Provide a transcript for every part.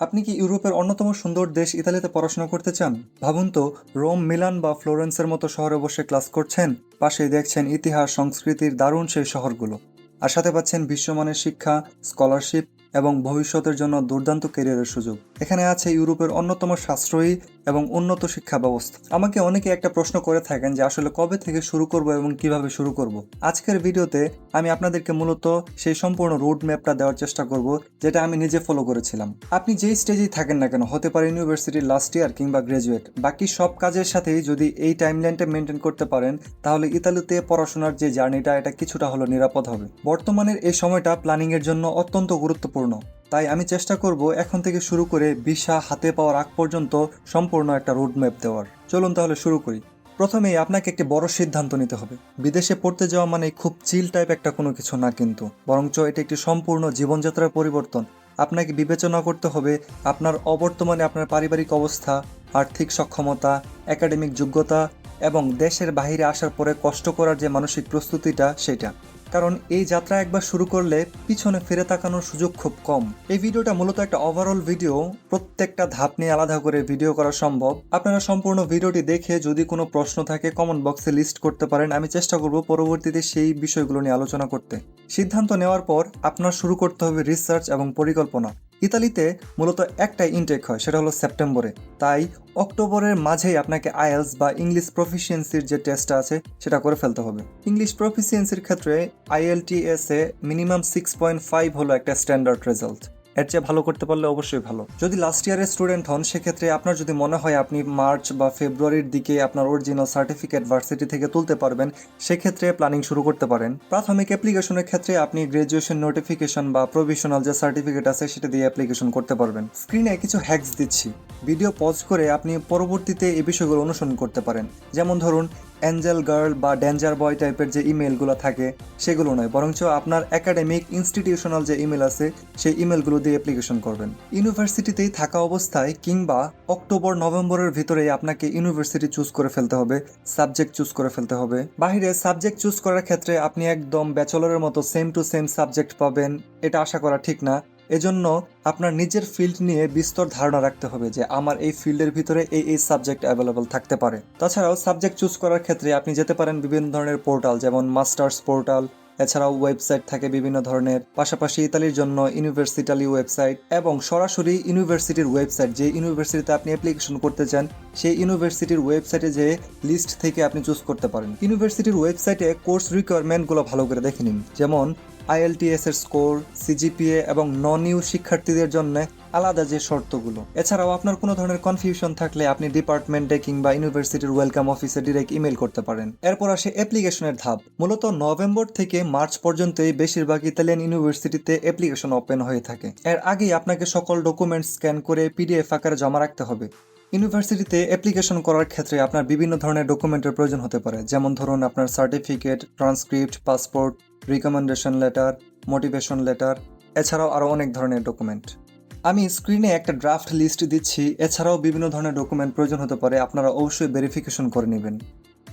আপনি কি ইউরোপের অন্যতম সুন্দর দেশ ইতালিতে পড়াশোনা করতে চান? ভাবুন তো, রোম, মিলান বা ফ্লোরেন্সের মতো শহরে বসে ক্লাস করছেন পাশে দেখছেন ইতিহাস, সংস্কৃতির দারুণ সেই শহরগুলো। আর সাথে পাচ্ছেন বিশ্বমানের শিক্ষা, স্কলারশিপ এবং ভবিষ্যতের জন্য দুর্দান্ত ক্যারিয়ারের সুযোগ। এখানে আছে ইউরোপের অন্যতম সাশ্রয়ী এবং উন্নত শিক্ষা ব্যবস্থা। আমাকে অনেকে একটা প্রশ্ন করে থাকেন যে আসলে কবে থেকে শুরু করব এবং কীভাবে শুরু করব। আজকের ভিডিওতে আমি আপনাদেরকে মূলত সেই সম্পূর্ণ রোড ম্যাপটা দেওয়ার চেষ্টা করব, যেটা আমি নিজে ফলো করেছিলাম। আপনি যেই স্টেজেই থাকেন না কেন, হতে পারে ইউনিভার্সিটির লাস্ট ইয়ার কিংবা গ্রাজুয়েট বাকি সব কাজের সাথেই যদি এই টাইমলাইনটা মেনটেন করতে পারেন, তাহলে ইতালিতে পড়াশোনার যে জার্নিটা এটা কিছুটা হলো নিরাপদ হবে। বর্তমানের এই সময়টা প্ল্যানিং এর জন্য অত্যন্ত গুরুত্বপূর্ণ। তাই আমি চেষ্টা করব এখন থেকে শুরু করে ভিসা হাতে পাওয়ার আগ পর্যন্ত সম্পূর্ণ একটা রোড ম্যাপ দেওয়ার। চলুন তাহলে শুরু করি। প্রথমেই আপনাকে একটি বড় সিদ্ধান্ত নিতে হবে। বিদেশে পড়তে যাওয়া মানে খুব চিল টাইপ একটা কোনো কিছু না কিন্তু। বরঞ্চ এটি একটি সম্পূর্ণ জীবনযাত্রার পরিবর্তন। আপনাকে বিবেচনা করতে হবে আপনার অবর্তমানে আপনার পারিবারিক অবস্থা, আর্থিক সক্ষমতা, একাডেমিক যোগ্যতা এবং দেশের বাইরে আসার পরে কষ্ট করার যে মানসিক প্রস্তুতিটা সেটা। কারণ এই যাত্রা একবার শুরু করলে পিছনে ফিরে তাকানোর সুযোগ খুব কম। এই ভিডিওটা মূলত একটা ওভারঅল ভিডিও প্রত্যেকটা ধাপ নিয়ে আলাদা করে ভিডিও করা সম্ভব। আপনারা সম্পূর্ণ ভিডিওটি দেখে যদি কোনো প্রশ্ন থাকে কমেন্ট বক্সে লিস্ট করতে পারেন। আমি চেষ্টা করব পরবর্তীতে সেই বিষয়গুলো নিয়ে আলোচনা করতে। সিদ্ধান্ত নেওয়ার পর আপনার শুরু করতে হবে রিসার্চ এবং পরিকল্পনা। ইতালিতে মূলত একটাই ইনটেক হয়, সেটা হলো সেপ্টেম্বরে। তাই অক্টোবরের মাঝেই আপনাকে আইএলস বা ইংলিশ প্রফিসিয়েন্সির যে টেস্টটা আছে, সেটা করে ফেলতে হবে। ইংলিশ প্রফিসিয়েন্সির ক্ষেত্রে আইএলটিএস এ মিনিমাম সিক্স পয়েন্ট ফাইভ হলো একটা স্ট্যান্ডার্ড রেজাল্ট এর চেয়ে ভালো করতে পারলে অবশ্যই ভালো। যদি লাস্ট ইয়ারের স্টুডেন্ট হন, সেক্ষেত্রে আপনার যদি মনে হয় আপনি মার্চ বা ফেব্রুয়ারির দিকে আপনার অরিজিনাল সার্টিফিকেট ভার্সিটি থেকে তুলতে পারবেন, সেক্ষেত্রে প্ল্যানিং শুরু করতে পারেন। প্রাথমিক অ্যাপ্লিকেশনের ক্ষেত্রে আপনি গ্রাজুয়েশন নোটিফিকেশন বা প্রভিশনাল যে সার্টিফিকেট আছে, সেটা দিয়ে অ্যাপ্লিকেশন করতে পারবেন। স্ক্রিনে কিছু হ্যাক্স দিচ্ছি। ভিডিও পজ করে আপনি পরবর্তীতে এই বিষয়গুলো অনুসরণ করতে পারেন। যেমন ধরুন অ্যাঞ্জেল গার্ল বা ডেঞ্জার বয় টাইপের যে ইমেলগুলো থাকে, সেগুলো নয়। বরঞ্চ আপনার একাডেমিক ইনস্টিটিউশনাল যে ইমেল আছে, সেই ইমেলগুলো দিয়ে অ্যাপ্লিকেশন করবেন। ইউনিভার্সিটিতেই থাকা অবস্থায় কিংবা অক্টোবর, নভেম্বরের ভিতরে আপনাকে ইউনিভার্সিটি চুজ করে ফেলতে হবে সাবজেক্ট চুজ করে ফেলতে হবে। বাইরে সাবজেক্ট চুজ করার ক্ষেত্রে আপনি একদম ব্যাচেলরের মতো সেম টু সেম সাবজেক্ট পাবেন, এটা আশা করা ঠিক না। এজন্য আপনার নিজের ফিল্ড নিয়ে বিস্তর ধারণা রাখতে হবে যে আমার এই ফিল্ডের ভিতরে এই এই সাবজেক্ট অ্যাভেলেবল থাকতে পারে। তাছাড়াও সাবজেক্ট চুজ করার ক্ষেত্রে আপনি যেতে পারেন বিভিন্ন ধরনের পোর্টাল যেমন মাস্টার্স পোর্টাল এছাড়াও ওয়েবসাইট থাকে বিভিন্ন ধরনের। পাশাপাশি ইতালির জন্য ইউনিভার্সিটালি ওয়েবসাইট এবং সরাসরি ইউনিভার্সিটির ওয়েবসাইট, যে ইউনিভার্সিটিতে আপনি অ্যাপ্লিকেশন করতে চান, সেই ইউনিভার্সিটির ওয়েবসাইটে যে লিস্ট থেকে আপনি চুজ করতে পারেন। ইউনিভার্সিটির ওয়েবসাইটে কোর্স রিকোয়ারমেন্টগুলো ভালো করে দেখে নিন। যেমন আইএলটিএস এর স্কোর সিজিপিএ এবং নন ইউ শিক্ষার্থীদের জন্য আলাদা যে শর্তগুলো। এছাড়াও আপনার কোনো ধরনের কনফিউশন থাকলে আপনি ডিপার্টমেন্টে কিংবা ইউনিভার্সিটির ওয়েলকাম অফিসে ডিরেক্ট ইমেল করতে পারেন। এরপর আসে অ্যাপ্লিকেশনের ধাপ। মূলত নভেম্বর থেকে মার্চ পর্যন্তই বেশিরভাগ ইতালিয়ান ইউনিভার্সিটিতে অ্যাপ্লিকেশন ওপেন হয়ে থাকে। এর আগেই আপনাকে সকল ডকুমেন্ট স্ক্যান করে পিডিএফ আকারে জমা রাখতে হবে। ইউনিভার্সিটিতে অ্যাপ্লিকেশন করার ক্ষেত্রে আপনার বিভিন্ন ধরনের ডকুমেন্টের প্রয়োজন হতে পারে। যেমন ধরুন আপনার certificate transcript passport recommendation letter motivation letter এছাড়াও আরও অনেক ধরনের ডকুমেন্ট আমি স্ক্রিনে একটা ড্রাফট লিস্ট দিচ্ছি, এছাড়াও বিভিন্ন ধরনের ডকুমেন্ট প্রয়োজন হতে পারে, আপনারা অবশ্যই ভেরিফিকেশন করে নেবেন।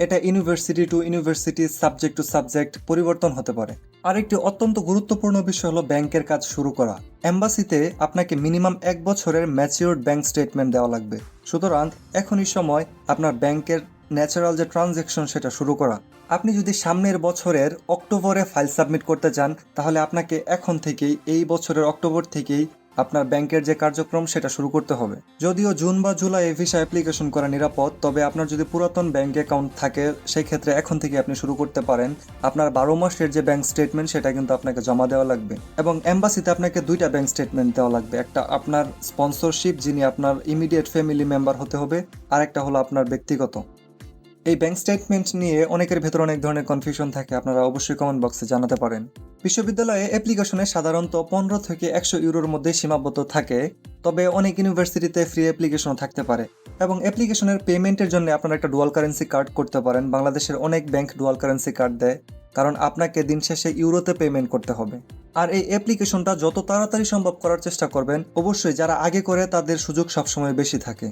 এটা university to university subject to subject পরিবর্তন হতে পারে। আরেকটি অত্যন্ত গুরুত্বপূর্ণ বিষয় হলো ব্যাংকের কাজ শুরু করা। এম্বাসিতে আপনাকে মিনিমাম এক বছরের ম্যাচিওর্ড ব্যাংক স্টেটমেন্ট দেওয়া লাগবে। সুতরাং এখনই সময় আপনার ব্যাংকের ন্যাচারাল যে ট্রানজ্যাকশন সেটা শুরু করা। আপনি যদি সামনের বছরের অক্টোবরে ফাইল সাবমিট করতে চান, তাহলে আপনাকে এখন থেকেই, এই বছরের অক্টোবর থেকেই আপনার ব্যাংকের যে কার্যক্রম, সেটা শুরু করতে হবে। যদিও জুন বা জুলাই এই ভিসা অ্যাপ্লিকেশন করা নিরাপদ, তবে আপনার যদি পুরাতন ব্যাংক অ্যাকাউন্ট থাকে সেই ক্ষেত্রে এখন থেকে আপনি শুরু করতে পারেন। আপনার বারো মাসের যে ব্যাংক স্টেটমেন্ট, সেটা কিন্তু আপনাকে জমা দেওয়া লাগবে। এবং এম্বাসিতে আপনাকে দুইটা ব্যাংক স্টেটমেন্ট দেওয়া লাগবে। একটা আপনার স্পন্সরশিপ, যিনি আপনার ইমিডিয়েট ফ্যামিলি মেম্বার হতে হবে আর একটা হলো আপনার ব্যক্তিগত। এই ব্যাংক স্টেটমেন্ট নিয়ে অনেকের ভেতর অনেক ধরনের কনফিউশন থাকে। আপনারা অবশ্যই কমেন্ট বক্সে জানাতে পারেন। বিশ্ববিদ্যালয়ে অ্যাপ্লিকেশনে সাধারণত পনেরো থেকে একশো ইউরোর মধ্যে সীমাবদ্ধ থাকে, তবে অনেক ইউনিভার্সিটিতে ফ্রি অ্যাপ্লিকেশনও থাকতে পারে। এবং অ্যাপ্লিকেশনের পেমেন্টের জন্য আপনারা একটা ডুয়াল কারেন্সি কার্ড করতে পারেন। বাংলাদেশের অনেক ব্যাংক ডুয়াল কারেন্সি কার্ড দেয়, কারণ আপনাকে দিন শেষে ইউরোতে পেমেন্ট করতে হবে। আর এই অ্যাপ্লিকেশনটা যত তাড়াতাড়ি সম্ভব করার চেষ্টা করবেন, অবশ্যই যারা আগে করে তাদের সুযোগ সবসময় বেশি থাকে।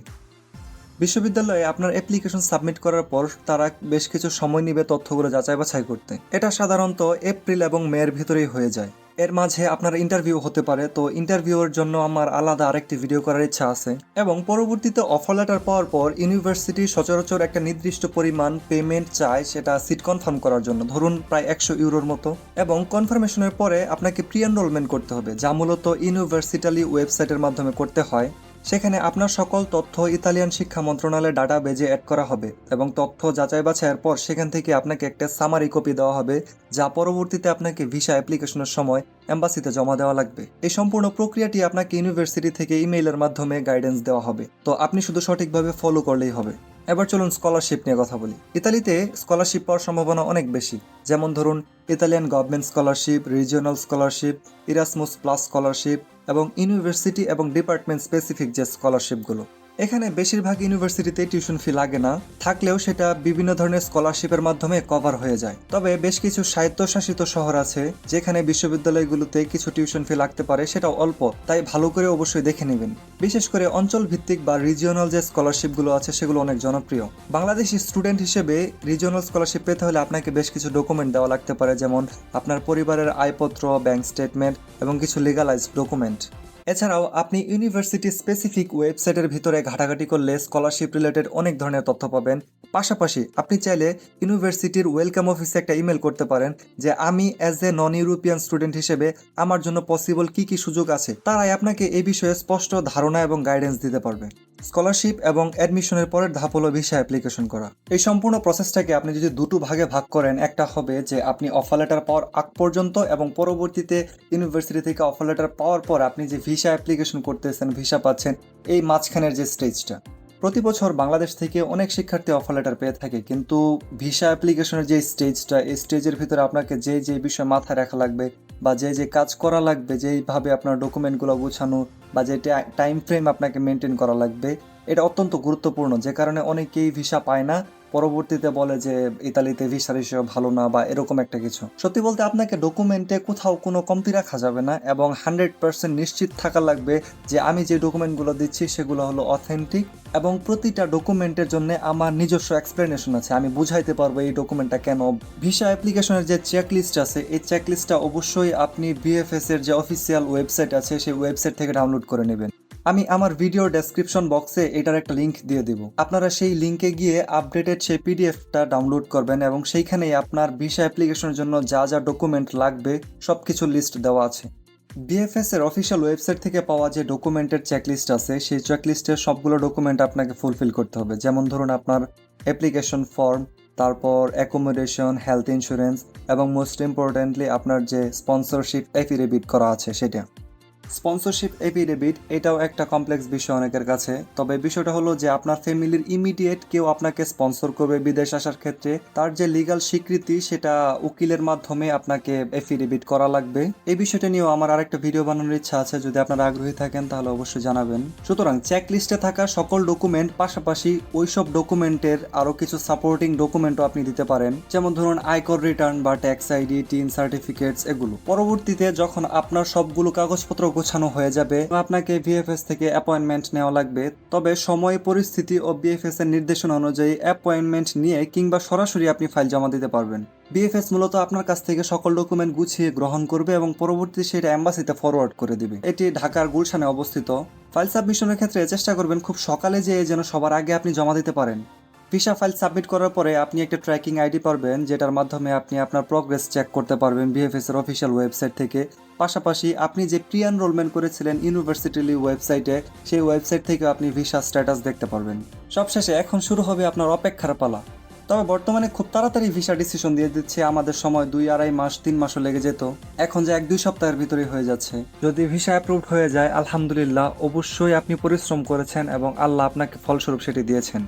বিশ্ববিদ্যালয়ে আপনার অ্যাপ্লিকেশন সাবমিট করার পর তারা বেশ কিছু সময় নিবে তথ্যগুলো যাচাই বাছাই করতে। এটা সাধারণত এপ্রিল এবং মের ভিতরেই হয়ে যায়। এর মাঝে আপনার ইন্টারভিউ হতে পারে, তো ইন্টারভিউর জন্য আমার আলাদা আরেকটি ভিডিও করার ইচ্ছা আছে। এবং পরবর্তীতে অফার লেটার পাওয়ার পর ইউনিভার্সিটি সচরাচর একটা নির্দিষ্ট পরিমাণ পেমেন্ট চায় সেটা সিট কনফার্ম করার জন্য, ধরুন প্রায় একশো ইউরোর মতো। এবং কনফার্মেশনের পরে আপনাকে প্রি এনরোলমেন্ট করতে হবে, যা মূলত ইউনিভার্সিটালি ওয়েবসাইটের মাধ্যমে করতে হয়। সেখানে আপনার সকল তথ্য ইতালিয়ান শিক্ষা মন্ত্রণালয়ের ডাটা বেজে অ্যাড করা হবে এবং তথ্য যাচাই বাছাইয়ের পর সেখান থেকে আপনাকে একটা সামারি কপি দেওয়া হবে, যা পরবর্তীতে আপনাকে ভিসা অ্যাপ্লিকেশনের সময় এম্বাসিতে জমা দেওয়া লাগবে। এই সম্পূর্ণ প্রক্রিয়াটি আপনাকে ইউনিভার্সিটি থেকে ইমেইলের মাধ্যমে গাইডেন্স দেওয়া হবে। তো আপনি শুধু সঠিকভাবে ফলো করলেই হবে। এবার চলুন স্কলারশিপ নিয়ে কথা বলি। ইতালিতে স্কলারশিপ পাওয়ার সম্ভাবনা অনেক বেশি। যেমন ধরুন Italian government scholarship regional scholarship Erasmus plus scholarship এবং ইউনিভার্সিটি এবং ডিপার্টমেন্ট স্পেসিফিক যে স্কলারশিপগুলো। এখানে বেশিরভাগ ইউনিভার্সিটিতে টিউশন ফি লাগে না, থাকলেও সেটা বিভিন্ন ধরনের স্কলারশিপের মাধ্যমে কভার হয়ে যায়। তবে বেশ কিছু স্বায়ত্তশাসিত শহর আছে, যেখানে বিশ্ববিদ্যালয়গুলোতে কিছু টিউশন ফি লাগতে পারে, সেটাও অল্প, তাই ভালো করে অবশ্যই দেখে নেবেন। বিশেষ করে অঞ্চল ভিত্তিক বা রিজিওনাল যে স্কলারশিপগুলো আছে, সেগুলো অনেক জনপ্রিয়। বাংলাদেশি স্টুডেন্ট হিসেবে রিজিওনাল স্কলারশিপ পেতে হলে আপনাকে বেশ কিছু ডকুমেন্ট দেওয়া লাগতে পারে, যেমন আপনার পরিবারের আয়পত্র ব্যাংক স্টেটমেন্ট এবং কিছু লিগালাইজড ডকুমেন্ট এছাড়াও আপনি ইউনিভার্সিটি স্পেসিফিক ওয়েবসাইটের ভিতরে ঘাটাঘাটি করলে স্কলারশিপ রিলেটেড অনেক ধরনের তথ্য পাবেন। পাশাপাশি আপনি চাইলে ইউনিভার্সিটির ওয়েলকাম অফিসে একটা ইমেল করতে পারেন যে, আমি as a non European student হিসেবে আমার জন্য পসিবল কি কি সুযোগ আছে? তারাই আপনাকে এই বিষয়ে স্পষ্ট ধারণা এবং গাইডেন্স দিতে পারবে। স্কলারশিপ এবং অ্যাডমিশনের পরের ধাপ হলো ভিসা অ্যাপ্লিকেশন করা। এই সম্পূর্ণ প্রসেসটাকে আপনি যদি দুটো ভাগে ভাগ করেন, একটা হবে যে, আপনি অফার লেটার পাওয়ার আগ পর্যন্ত এবং পরবর্তীতে ইউনিভার্সিটি থেকে অফার লেটার পাওয়ার পর আপনি যে ভিসা অ্যাপ্লিকেশন করতেছেন ভিসা পাচ্ছেন, এই মাঝখানের যে স্টেজটা প্রতি বছর বাংলাদেশ থেকে অনেক শিক্ষার্থী অফার লেটার পেয়ে থাকে, কিন্তু ভিসা অ্যাপ্লিকেশনের যে স্টেজটা এই স্টেজের ভিতরে আপনাকে যে যে বিষয় মাথায় রাখা লাগবে বা যে যে কাজ করা লাগবে, যেইভাবে আপনার ডকুমেন্টগুলো গুছানো বা যে টাইম ফ্রেম আপনাকে মেনটেন করা লাগবে এটা অত্যন্ত গুরুত্বপূর্ণ, যে কারণে অনেকেই ভিসা পায় না, পরবর্তীতে বলে যে ইতালিতে ভিসা রেশিও ভালো না বা এরকম একটা কিছু। সত্যি বলতে আপনাকে ডকুমেন্টে কোথাও কোনো কমতি রাখা যাবে না এবং হান্ড্রেড পার্সেন্ট নিশ্চিত থাকা লাগবে যে আমি যে ডকুমেন্টগুলো দিচ্ছি সেগুলো হলো অথেন্টিক এবং প্রতিটা ডকুমেন্টের জন্য আমার নিজস্ব এক্সপ্লেনেশন আছে। আমি বুঝাইতে পারব এই ডকুমেন্টটা কেন। ভিসা অ্যাপ্লিকেশনের যে চেকলিস্ট আছে, এই চেকলিস্টটা অবশ্যই আপনি বিএফএস এর যে অফিসিয়াল ওয়েবসাইট আছে, সেই ওয়েবসাইট থেকে ডাউনলোড করে নেবেন। আমি আমার ভিডিও ডেসক্রিপশন বক্সে এটার একটা লিংক দিয়ে দিব। আপনারা সেই লিংকে গিয়ে আপডেটেড সেই পিডিএফটা ডাউনলোড করবেন এবং সেইখানেই আপনার ভিসা অ্যাপ্লিকেশনের জন্য যা যা ডকুমেন্ট লাগবে সব কিছু লিস্ট দেওয়া আছে। বিএফএস এর অফিসিয়াল ওয়েবসাইট থেকে পাওয়া যে ডকুমেন্টের চেকলিস্ট আছে, সেই চেকলিস্টের সবগুলো ডকুমেন্ট আপনাকে ফুলফিল করতে হবে। যেমন ধরুন আপনার অ্যাপ্লিকেশন ফর্ম তারপর অ্যাকোমোডেশন হেলথ ইন্স্যুরেন্স এবং মোস্ট ইম্পর্টেন্টলি আপনার যে স্পন্সরশিপ এফিডেভিট করা আছে, সেটা। স্পন্সরশিপ এফিডেভিট এটাও একটা কমপ্লেক্স বিষয় অনেকের কাছে। তবে বিষয়টা হলো যে আপনার ফ্যামিলির ইমিডিয়েট কেউ আপনাকে স্পন্সর করবে বিদেশ আসার ক্ষেত্রে, তার যে লিগাল স্বীকৃতি, সেটা উকিলের মাধ্যমে আপনাকে এফিডেভিট করা লাগবে। এই বিষয়টা নিয়েও আমার আরেকটা ভিডিও বানানোর ইচ্ছা আছে, যদি আপনারা আগ্রহী থাকেন, তাহলে অবশ্যই জানাবেন। সুতরাং চেক লিস্টে থাকা সকল ডকুমেন্ট পাশাপাশি ওইসব ডকুমেন্টের আরও কিছু সাপোর্টিং ডকুমেন্টও আপনি দিতে পারেন। যেমন ধরুন আয়কর রিটার্ন বা ট্যাক্স আইডি টিন সার্টিফিকেটস এগুলো। পরবর্তীতে যখন আপনার সবগুলো কাগজপত্র গোছানো হয়ে যাবে। আপনাকে ভিএফএস থেকে অ্যাপয়েন্টমেন্ট নেওয়া লাগবে। তবে সময়, পরিস্থিতি ও বিএফএস এর নির্দেশনা অনুযায়ী অ্যাপয়েন্টমেন্ট নিয়ে কিংবা সরাসরি আপনি ফাইল জমা দিতে পারবেন। বিএফএস মূলত আপনার কাছ থেকে সকল ডকুমেন্ট গুছিয়ে গ্রহণ করবে এবং পরবর্তীতে সেটা অ্যাম্বাসিতে ফরওয়ার্ড করে দিবে। এটি ঢাকার গুলশানে অবস্থিত। ফাইল সাবমিশনের ক্ষেত্রে চেষ্টা করবেন খুব সকালে যেয়ে যেন সবার আগে আপনি জমা দিতে পারেন। ভিসা ফাইল সাবমিট করার পরে আপনি একটা ট্র্যাকিং আইডি পারবেন, যেটার মাধ্যমে আপনি আপনার প্রগ্রেস চেক করতে পারবেন বিএফএস এর অফিসিয়াল ওয়েবসাইট থেকে। পাশাপাশি আপনি যে প্রি এনরোলমেন্ট করেছিলেন ইউনিভার্সিটিলি ওয়েবসাইটে সেই ওয়েবসাইট থেকে আপনি ভিসা স্ট্যাটাস দেখতে পারবেন। সবশেষে এখন শুরু হবে আপনার অপেক্ষার পালা। তবে বর্তমানে খুব তাড়াতাড়ি ভিসা ডিসিশন দিয়ে দিচ্ছে, আমাদের সময় দুই আড়াই মাস, তিন মাসও লেগে যেত। এখন যে এক দুই সপ্তাহের ভিতরে হয়ে যাচ্ছে। যদি ভিসা অ্যাপ্রুভড হয়ে যায়, আলহামদুলিল্লাহ, অবশ্যই আপনি পরিশ্রম করেছেন এবং আল্লাহ আপনাকে ফলস্বরূপ সেটি দিয়েছেন।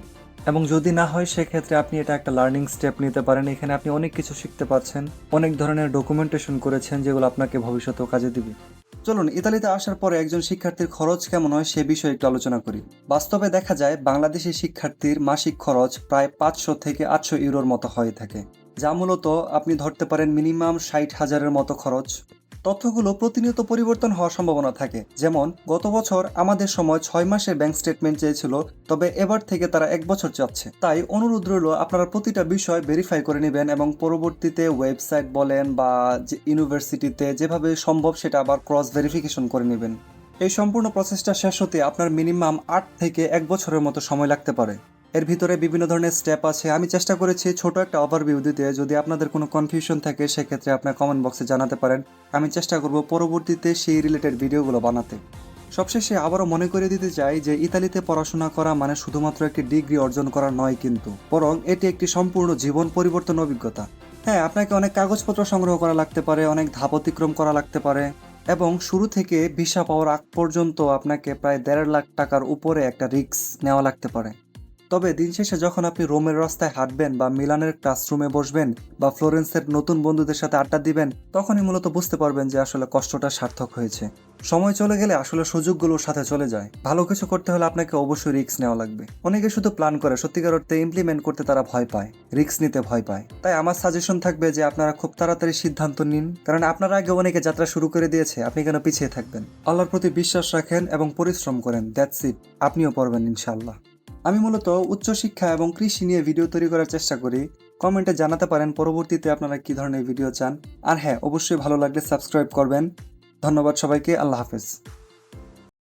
এবং যদি না হয়, সেক্ষেত্রে আপনি এটা একটা লার্নিং স্টেপ নিতে পারেন। এখানে আপনি অনেক কিছু শিখতে পারছেন অনেক ধরনের ডকুমেন্টেশন করেছেন যেগুলো আপনাকে ভবিষ্যতেও কাজে দিবে। চলুন, ইতালিতে আসার পরে একজন শিক্ষার্থীর খরচ কেমন হয় সে বিষয়ে একটু আলোচনা করি। বাস্তবে দেখা যায়, বাংলাদেশি শিক্ষার্থীর মাসিক খরচ প্রায় পাঁচশো থেকে আটশো ইউরোর মতো হয়ে থাকে। যা মূলত আপনি ধরতে পারেন মিনিমাম ষাট হাজারের মতো খরচ। তথ্যগুলো প্রতিনিয়ত পরিবর্তন হওয়ার সম্ভাবনা থাকে। যেমন, গত বছর আমাদের সময় ছয় মাসের ব্যাংক স্টেটমেন্ট চেয়েছিল, তবে এবার থেকে তারা এক বছর চাচ্ছে। তাই অনুরোধ রইল, আপনারা প্রতিটা বিষয় ভেরিফাই করে নেবেন এবং পরবর্তীতে ওয়েবসাইট বলেন বা যে ইউনিভার্সিটিতে যেভাবে সম্ভব সেটা আবার ক্রস ভেরিফিকেশন করে নেবেন। এই সম্পূর্ণ প্রসেসটা শেষ হতে আপনার মিনিমাম আট থেকে এক বছরের মতো সময় লাগতে পারে। এর ভিতরে বিভিন্ন ধরনের স্টেপ আছে। আমি চেষ্টা করেছি ছোট একটা ওভারভিউ দিতে। যদি আপনাদের কোনো কনফিউশন থাকে, সেক্ষেত্রে আপনার কমেন্ট বক্সে জানাতে পারেন। আমি চেষ্টা করব পরবর্তীতে সেই রিলেটেড ভিডিওগুলো বানাতে। সবশেষে আবারও মনে করে দিতে চাই যে, ইতালিতে পড়াশোনা করা মানে শুধুমাত্র একটি ডিগ্রি অর্জন করা নয় কিন্তু, বরং এটি একটি সম্পূর্ণ জীবন পরিবর্তন অভিজ্ঞতা। হ্যাঁ আপনাকে অনেক কাগজপত্র সংগ্রহ করা লাগতে পারে, অনেক ধাপ অতিক্রম করা লাগতে পারে, এবং শুরু থেকে ভিসা পাওয়ার আগ পর্যন্ত আপনাকে প্রায় দেড় লাখ টাকার উপরে একটা রিস্ক নেওয়া লাগতে পারে। তবে দিন শেষে যখন আপনি রোমের রাস্তায় হাঁটবেন বা মিলানের ক্লাসরুমে বসবেন বা ফ্লোরেন্সের নতুন বন্ধুদের সাথে আড্ডা দিবেন, তখনই মূলত বুঝতে পারবেন যে আসলে কষ্টটা সার্থক হয়েছে। সময় চলে গেলে আসলে সুযোগগুলোর সাথে চলে যায়। ভালো কিছু করতে হলে আপনাকে অবশ্যই রিস্ক নেওয়া লাগবে। অনেকে শুধু প্ল্যান করে, সত্যিকার অর্থে ইমপ্লিমেন্ট করতে তারা ভয় পায়, রিস্ক নিতে ভয় পায়। তাই আমার সাজেশন থাকবে যে আপনারা খুব তাড়াতাড়ি সিদ্ধান্ত নিন, কারণ আপনারা আগে অনেকে যাত্রা শুরু করে দিয়েছে, আপনি কেন পিছিয়ে থাকবেন? আল্লাহর প্রতি বিশ্বাস রাখেন এবং পরিশ্রম করেন দ্যাটস ইট আপনিও পারবেন ইনশাআল্লাহ। আমি মূলত উচ্চশিক্ষা এবং কৃষি নিয়ে ভিডিও তৈরি করার চেষ্টা করি। কমেন্টে জানাতে পারেন পরবর্তীতে আপনারা কি ধরনের ভিডিও চান। আর হ্যাঁ অবশ্যই ভালো লাগলে সাবস্ক্রাইব করবেন। ধন্যবাদ সবাইকে, আল্লাহ হাফেজ।